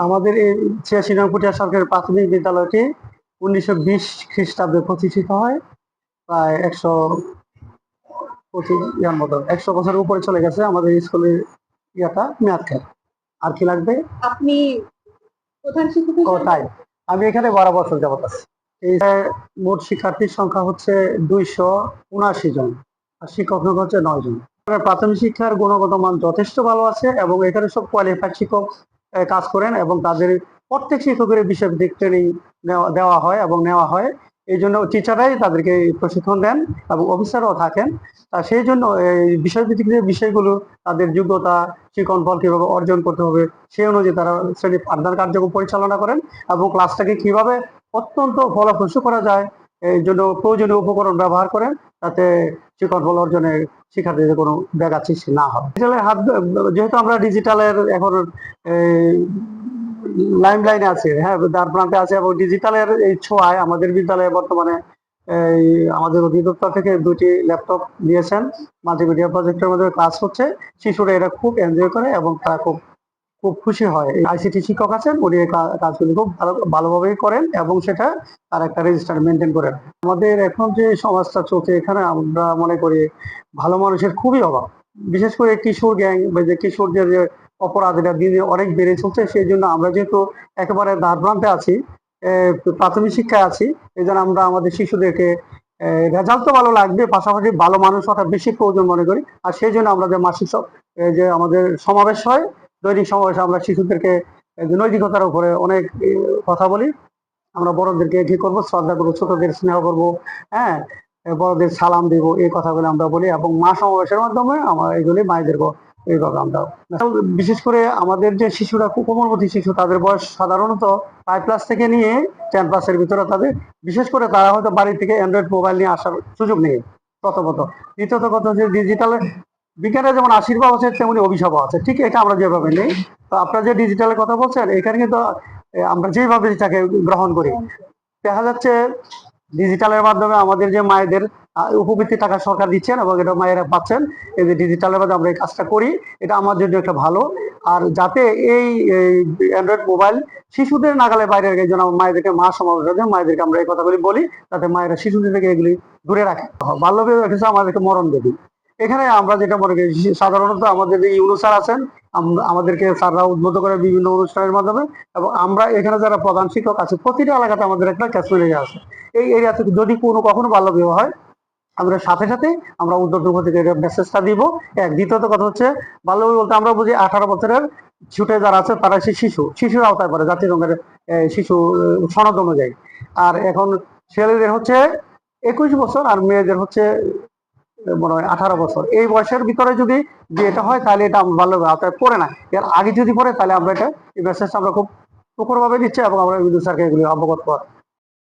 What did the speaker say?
আমাদের এই ছিয়াশি নং পুটিয়া সরকারি প্রাথমিক বিদ্যালয়টি উনিশশো বিশ খ্রিস্টাব্দে প্রতিষ্ঠিত হয়। প্রায় একশো পঁচিশ ইয়ার মতো একশো বছরের উপরে চলে গেছে আমাদের স্কুলের ইয়াটা মেয়াদ খেল। আর কি লাগবে? আপনি প্রধান শিক্ষক ও তাই। আমি এখানে বারো বছর যাবত আছি। এই মোট শিক্ষার্থীর সংখ্যা হচ্ছে দুইশো উনআশি জন আর শিক্ষক সংখ্যা হচ্ছে নয় জন। প্রাথমিক শিক্ষার গুণগত মান যথেষ্ট ভালো আছে এবং এখানে সব কোয়ালিফাইড শিক্ষক কাজ করেন এবং তাদের প্রত্যেক শিক্ষকের বিষয়ভিত্তিক ট্রেনিং দেওয়া হয় এবং নেওয়া হয়। এই জন্য টিচাররাই তাদেরকে প্রশিক্ষণ দেন এবং অফিসারও থাকেন। তা সেই জন্য এই বিষয়ভিত্তিক যে বিষয়গুলো তাদের যোগ্যতা শিক্ষণ ফল কীভাবে অর্জন করতে হবে, সেই অনুযায়ী তারা শ্রেণি পাঠদান কার্যক্রম পরিচালনা করেন এবং ক্লাসটাকে কীভাবে অত্যন্ত ফলপ্রসূ করা যায়, এই জন্য প্রয়োজনীয় উপকরণ ব্যবহার করেন। যাতে শিক্ষণ ফল অর্জনে শিক্ষার্থীদের কোনো ব্যাঘাত সৃষ্টি না হয়। ডিজিটালের হাত যেহেতু আমরা ডিজিটালের এখন লাইন লাইনে আছে হ্যাঁ দ্বার প্রান্তে আছে এবং ডিজিটালের এই ছোঁয়ায় আমাদের বিদ্যালয়ে বর্তমানে, এই, আমাদের অধিদপ্তর থেকে দুটি ল্যাপটপ দিয়েছেন মাল্টিমিডিয়া প্রজেক্টের মধ্যে কাজ হচ্ছে। শিশুরা এটা খুব এনজয় করে এবং তারা খুব খুব খুশি হয়। এই আইসিটি শিক্ষক আছেন, উনি কাজগুলি খুব ভালো, ভালোভাবেই করেন এবং সেটা তার একটা রেজিস্টার মেনটেন করেন। আমাদের এখন যে সমাজটা চলছে এখানে, আমরা মনে করি ভালো মানুষের খুবই অভাব। বিশেষ করে কিশোর গ্যাং, বা যে কিশোরদের যে অপরাধীরা দিনে অনেক বেড়ে চলছে, সেই জন্য আমরা যেহেতু একেবারে দ্বার প্রান্তে আছি প্রাথমিক শিক্ষায় আছি, এই জন্য আমরা আমাদের শিশুদেরকে রেজাল্ট তো ভালো লাগবে, পাশাপাশি ভালো মানুষ হওয়াটা বেশি প্রয়োজন মনে করি। আর সেই জন্য আমরা যে মাসিক যে আমাদের সমাবেশ হয় দৈনিক সমাবেশে আমরা শিশুদেরকে নৈতিকতার উপরে অনেক কথা বলি, আমরা বড়দেরকে কি করব? শ্রদ্ধা করব, ছোটদের স্নেহ করব হ্যাঁ? বড়দের সালাম দিব, এই কথাগুলো আমরা বলি এবং মা সমাবেশের মাধ্যমে আমরা এগুলি মায়েদেরকে এইভাবে আমরা বিশেষ করে আমাদের যে শিশুরা, কোমলমতি শিশু, তাদের বয়স সাধারণত ফাইভ প্লাস থেকে নিয়ে টেন ক্লাসের ভিতরে তাদের, বিশেষ করে তারা হয়তো বাড়ি থেকে অ্যান্ড্রয়েড মোবাইল নিয়ে আসার সুযোগ নেই, প্রথমত। দ্বিতীয়ত কথা হচ্ছে ডিজিটাল বিজ্ঞানের যেমন আশীর্বাদ আছে, তেমনি অভিশাপ আছে। ঠিক এটা আমরা যেভাবে নেই। তো আপনারা যে ডিজিটালের কথা বলছেন, এখানে কিন্তু আমরা যেভাবে এটাকে গ্রহণ করি, দেখা যাচ্ছে ডিজিটালের মাধ্যমে আমাদের যে মায়েদের উপবৃত্তি টাকা সরকার দিচ্ছেন এবং এটা মায়েরা পাচ্ছেন, এই যে ডিজিটালের মাধ্যমে আমরা এই কাজটা করি, এটা আমার জন্য একটা ভালো। আর যাতে এই অ্যান্ড্রয়েড মোবাইল শিশুদের নাগালে বাইরে রেখে যেন আমার মায়েদেরকে মা সমাবেশ মায়েদেরকে আমরা এই কথাগুলি বলি, যাতে মায়েরা শিশুদের থেকে এগুলি দূরে রাখে। বাল্য বিবাহ আমাদেরকে মরণ দেবী। এখানে আমরা যেটা মনে করি সাধারণত আমাদের যে ইউনু স্যার আছেন আমাদেরকে স্যাররা উদ্বুদ্ধ করে বিভিন্ন অনুষ্ঠানের মাধ্যমে এবং আমরা এখানে যারা প্রধান শিক্ষক আছে, প্রতিটা এলাকাতে আমাদের একটা ক্যাশমেন্ট এরিয়া আছে। এই এরিয়া থেকে যদি কোনো কখনো বাল্য বিবাহ হয়, আমরা সাথে সাথে আমরা উদ্যোগ থেকে মেসেজটা দিব। এক, দ্বিতীয়ত কথা হচ্ছে, বাল্য বিবাহ বলতে আমরা বুঝি আঠারো বছরের ছুটে যারা আছে, তারা সে শিশু। শিশুর আওতায় পড়ে জাতীয় রঙের শিশু সনদ অনুযায়ী। আর এখন ছেলেদের হচ্ছে একুশ বছর আর মেয়েদের হচ্ছে মনে হয় আঠারো বছর। এই বয়সের ভিতরে যদি যে এটা হয়, তাহলে এটা আমার ভালো আওতায় পড়ে না, এর আগে যদি পড়ে তাহলে আমরা এটা এই মেসেজটা আমরা খুব প্রখরভাবে দিচ্ছি এবং আমরা স্যারকে এগুলি অবগত কর-